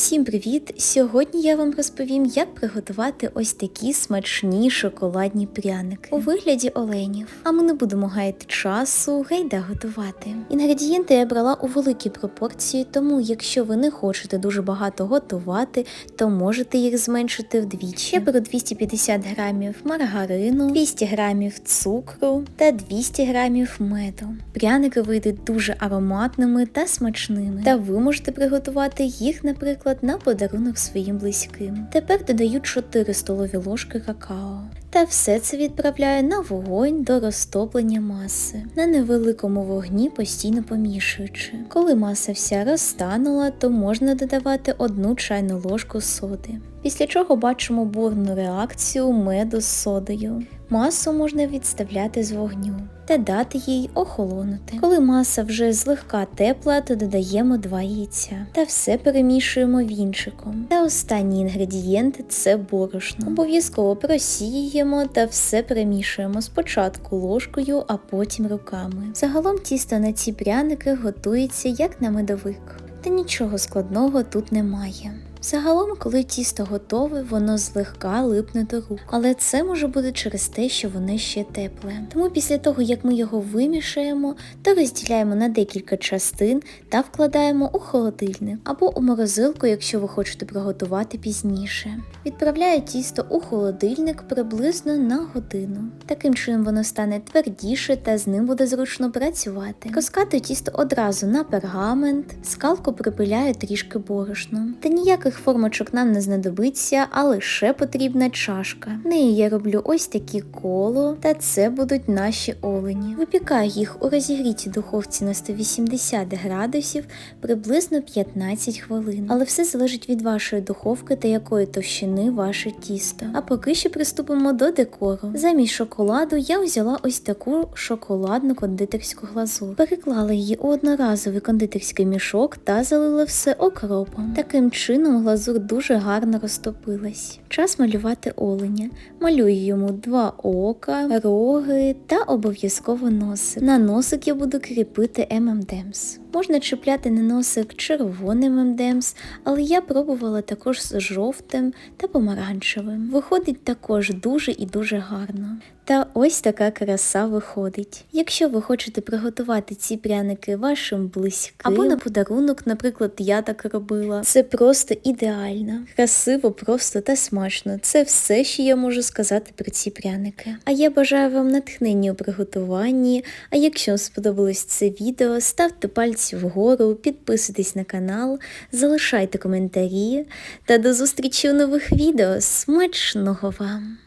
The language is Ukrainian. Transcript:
Всім привіт! Сьогодні я вам розповім, як приготувати ось такі смачні шоколадні пряники у вигляді оленів. А ми не будемо гаяти часу, гайда готувати. Інгредієнти я брала у великій пропорції, тому якщо ви не хочете дуже багато готувати, то можете їх зменшити вдвічі. Я беру 250 грамів маргарину, 200 грамів цукру та 200 грамів меду. Пряники вийдуть дуже ароматними та смачними, та ви можете приготувати їх, наприклад, на подарунок своїм близьким. Тепер додаю 4 столові ложки какао. Та все це відправляю на вогонь до розтоплення маси на невеликому вогні, постійно помішуючи. Коли маса вся розтанула, то можна додавати одну чайну ложку соди. Після чого бачимо бурну реакцію меду з содою. Масу можна відставляти з вогню та дати їй охолонути. Коли маса вже злегка тепла, то додаємо два яйця та все перемішуємо вінчиком. Та останній інгредієнт це борошно. Обов'язково просіємо та все перемішуємо спочатку ложкою, а потім руками. Загалом тісто на ці пряники готується як на медовик. Та нічого складного тут немає. Загалом, коли тісто готове, воно злегка липне до рук, але це може бути через те, що воно ще тепле. Тому після того, як ми його вимішаємо, то розділяємо на декілька частин та вкладаємо у холодильник або у морозилку, якщо ви хочете приготувати пізніше. Відправляю тісто у холодильник приблизно на годину. Таким чином воно стане твердіше та з ним буде зручно працювати. Розкатую тісто одразу на пергамент, скалку припиляю трішки борошном. Та ніяких Ніяких формочок нам не знадобиться, а лише потрібна чашка. В неї я роблю ось такі коло, та це будуть наші олені. Випікаю їх у розігрітій духовці на 180 градусів приблизно 15 хвилин. Але все залежить від вашої духовки та якої товщини ваше тісто. А поки що приступимо до декору. Замість шоколаду я взяла ось таку шоколадну кондитерську глазур. Переклала її у одноразовий кондитерський мішок та залила все окропом. Таким чином глазур дуже гарно розтопилась. Час малювати оленя. Малюю йому два ока, роги та обов'язково носик. На носик я буду кріпити M&M's. Можна чіпляти на носик червоним M&M's, але я пробувала також з жовтим та помаранчевим. Виходить також дуже і дуже гарно. Та ось така краса виходить. Якщо ви хочете приготувати ці пряники вашим близьким або на подарунок, наприклад, я так робила, це просто ідеально, красиво, просто та смачно. Це все, що я можу сказати про ці пряники. А я бажаю вам натхнення у приготуванні. А якщо вам сподобалось це відео, ставте пальці вгору, підписуйтесь на канал, залишайте коментарі та до зустрічі у нових відео. Смачного вам!